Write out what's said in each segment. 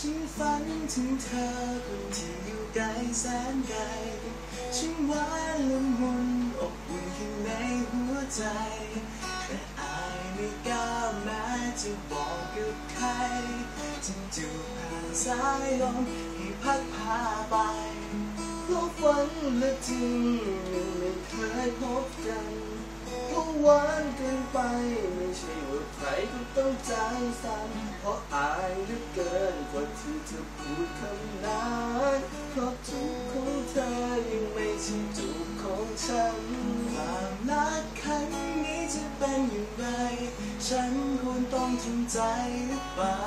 ฉันฝันถึงเธอคนที่อยู่ไกลแสนไกลฉันหวานละมุนอบอุ่นข้างในหัวใจ แต่อายไม่กล้าแม้จะบอกกับใครจึงจูบผ่านสายลมให้พัดพาไปเพราะฝันและจริง ก็ต้องใจสั่นเพราะอายเหลือเกินกว่าที่จะพูดคำนั้นเพราะจูบของเธอยังไม่ใช่จูบของฉันความรักครั้งนี้จะเป็นอย่างไร ฉันควรต้องทำใจหรือเปล่า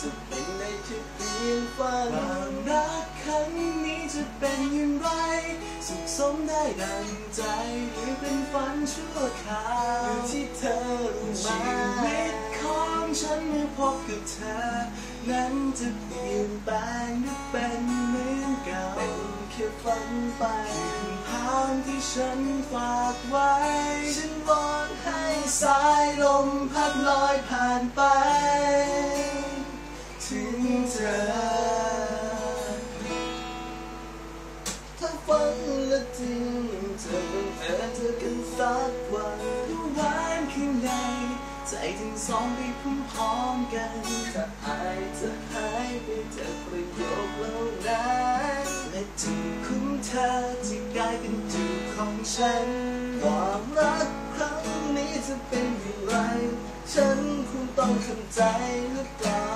จะเป็นในแค่เพียงฝันความรักครั้งนี้จะเป็นอย่างไร สุขสมได้ดังใจหรือเป็นฝันชั่วคราวอยู่ที่เธอรู้ไหม ฉันเมื่อพบกับเธอ นั้นจะเปลี่ยนแปลงหรือเป็นเหมือนเก่าเป็นแค่ฝันไปทางที่ฉันฝากไว้ ฉันวอนให้สายลมพัดลอยผ่านไป ถึงเธอ ถ้าฝันและจริงเธอบังเอิญเจอกันสักวัน ใจทั้งสองได้พร้อมๆกันถ้าอายจะหายไปจากประโยคเหล่านั้นและจูบของเธอจะกลายเป็นจูบของฉัน ความรักครั้งนี้จะเป็นอย่างไร ฉันคงต้องทำใจหรือเปล่า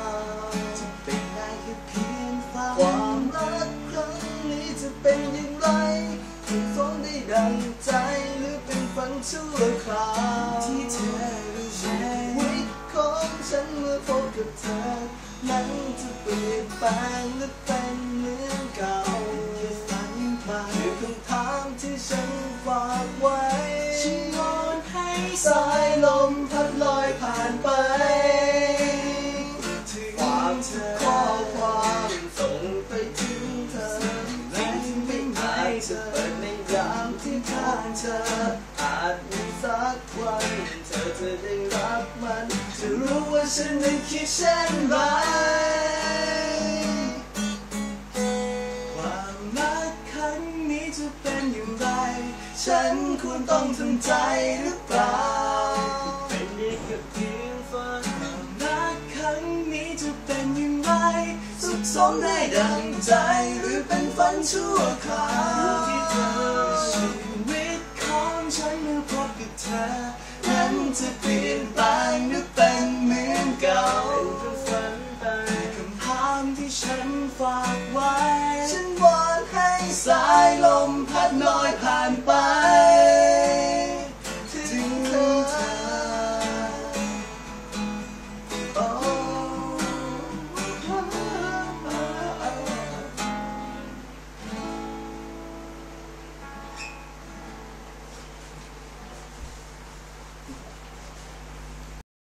จะเป็นได้แค่เพียงฝันความรักครั้งนี้จะเป็นอย่างไรถูกสมได้ดังใจหรือเป็นฝันชั่วคราวที่เธอ มื่อพบกับเธอนั้นจะเปลี่ยนแปลงหรือเป็นเหมือนเก่าแค่ฝันไปคือคำถามที่ฉันฝากไว้ฉันวอนให้สายลมพัดลอยผ่านไปถึงความเธอข้อความส่งไปถึงเธอและที่ไม่หมายจะเปิดในยามที่ข้างเธออาจมีสักวันเธอจะได้รับมันจะรู้ ว่าฉันนั้นคิดเช่นไรความรักครั้งนี้จะเป็นอย่างไร ฉันควรต้องทำใจหรือเปล่าเป็นเด็กกับเพียงฝันความรักครั้งนี้จะเป็นอย่างไร สุขสมได้ดังใจหรือเป็นฝันชั่วคราวที่เธอชีวิตของฉันเมื่อพบกับเธอนั้นจะเปลี่ยนไป ที่ฉันฝากไว้